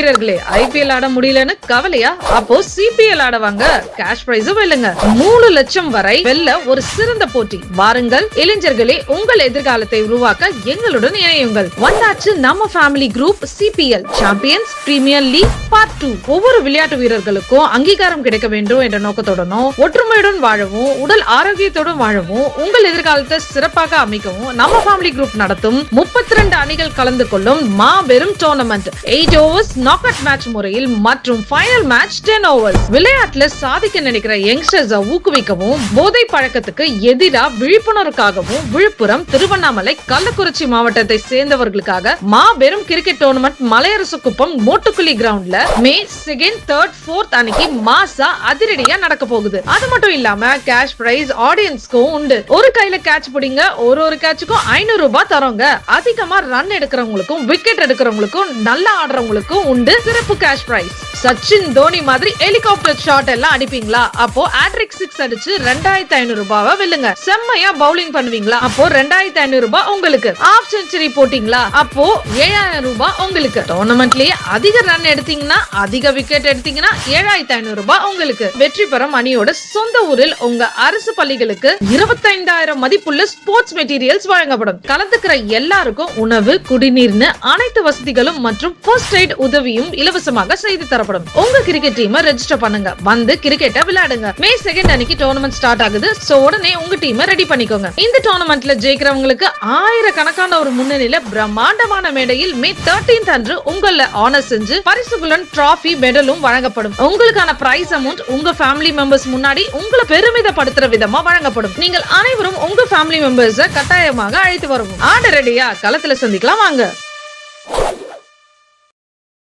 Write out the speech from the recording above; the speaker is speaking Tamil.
வீரர்களே ஐபிஎல் ஆட முடியலன்னு கவலையா? அப்போ சிபிஎல் ஆடவாங்க. கேஷ் பிரைஸ் வெல்லுங்க. மூணு லட்சம் வரை வெல்ல ஒரு சிறந்த போட்டி. வாருங்கள் இளைஞர்களே உங்கள் எதிர்காலத்தை உருவாக்க எங்களுடன் இணையுங்கள். வந்தாச்சு நம்ம family group CPL champions premier league part two ஒவ்வொரு விளையாட்டு வீரர்களுக்கும் அங்கீகாரம் கிடைக்க வேண்டும் என்ற நோக்கத்துடனும் ஒற்றுமையுடன் வாழவும் உடல் ஆரோக்கியத்துடன் வாழவும் உங்கள் எதிர்காலத்தை சிறப்பாக அமைக்கவும் நம்ம ஃபேமிலி குரூப் நடத்தும் முப்பத்தி ரெண்டு அணிகள் கலந்து கொள்ளும் மாபெரும் tournament eight overs knock out match முறையில் மற்றும் ஃபைனல் மேட்ச் டென் ஓவர்ஸ் விளையாட்டுல சாதிக்க நினைக்கிற யங்ஸ்டர்ஸ ஊக்குவிக்கவும் போதை பழக்கத்துக்கு எதிரா விழிப்புணர்வுக்காகவும் விழுப்புரம் திருவண்ணாமலை கள்ளக்குறிச்சி மாவட்டத்தை சேர்ந்தவர்களுக்காக மாபெரும் கிரிக்கெட் டோர்னமெண்ட் மலையரசு குப்பம் மோட்டுக்குழி கிரவுண்ட்ல மே செகண்ட் தேர்ட் ஃபோர்த் அன்னைக்கு மாசா அதிரடியா நடக்க போகுது. அது மட்டும் இல்லாம கேஷ் பிரைஸ் ஆடியன்ஸ்க்கும் உண்டு. ஒரு கையில கேட்ச் பிடிங்க ஒரு ஒரு கேட்சுக்கும் ஐநூறு ரூபாய் தரோங்க. அதிகமா ரன் எடுக்கிறவங்களுக்கும் விக்கெட் எடுக்கிறவங்களுக்கும் நல்லா ஆடுறவங்களுக்கும் உண்டு. சிறப்பு கேஷ் பிரைஸ் சச்சின் தோனி மாதிரி ஹெலிகாப்டர் ஷாட் எல்லாம் அடிப்பீங்களா? அப்போ ஆட்ரிக் சிக்ஸ் அடிச்சு ரெண்டாயிரத்தி ஐநூறு ரூபாவை வெல்லுங்க. செம்மையா பவுலிங் பண்ணுவீங்களா? அப்போ ரெண்டாயிரத்தி ஐநூறு ரூபாய் உங்களுக்கு. ஆஃப் செஞ்சுரி போட்டீங்களா? அப்போ ஏழாயிரம் ரூபாய் உங்களுக்கு. டோர்னமெண்ட்லயே அதிக ரன் எடுத்தீங்கன்னா அதிக விக்கெட் எடுத்தீங்கன்னா ஏழாயிரத்தி ஐநூறு ரூபாய் உங்களுக்கு. வெற்றி பெறும் அணியோட சொந்த ஊரில் உங்க அரசு பள்ளிகளுக்கு இருபத்தைந்தாயிரம் மதிப்புள்ள ஸ்போர்ட்ஸ் மெட்டீரியல்ஸ் வழங்கப்படும். கலந்துக்கிற எல்லாருக்கும் உணவு குடிநீர்னு அனைத்து வசதிகளும் மற்றும் ஃபர்ஸ்ட் எய்ட் உதவியும் இலவசமாக செய்து தரப்படும். உங்க கிரிக்கெட் டீமை ரெஜிஸ்டர் பண்ணுங்க. வந்து கிரிக்கெட்டை விளையாடுங்க. மே செகண்ட் அன்னைக்கு டோர்னமெண்ட் ஸ்டார்ட் ஆகுது. சோ உடனே உங்க டீமை ரெடி பண்ணிக்கோங்க. இந்த டோர்னமெண்ட்ல ஜெயிக்கிறவங்களுக்கு ஆயிரக்கணக்கான ஒரு முன்னணியில பிரம்மாண்டமான மேடையில் மே தேர்ட்டீன்த் அன்று உங்கள ஆனர் செஞ்சு பரிசுகளுடன் டிராஃபி மெடலும் வழங்கப்படும். உங்களுக்கான பிரைஸ் அமௌண்ட் உங்க ஃபேமிலி மெம்பர்ஸ் முன்னாடி உங்களை பெருமிதப்படுத்துற விதமா வழங்கப்படும். நீங்கள் அனைவரும் உங்க ஃபேமிலி மெம்பர்ஸ கட்டாயமாக அழைத்து வரவும். ஆட ரெடியா களத்துல சந்திக்கலாம். வாங்க.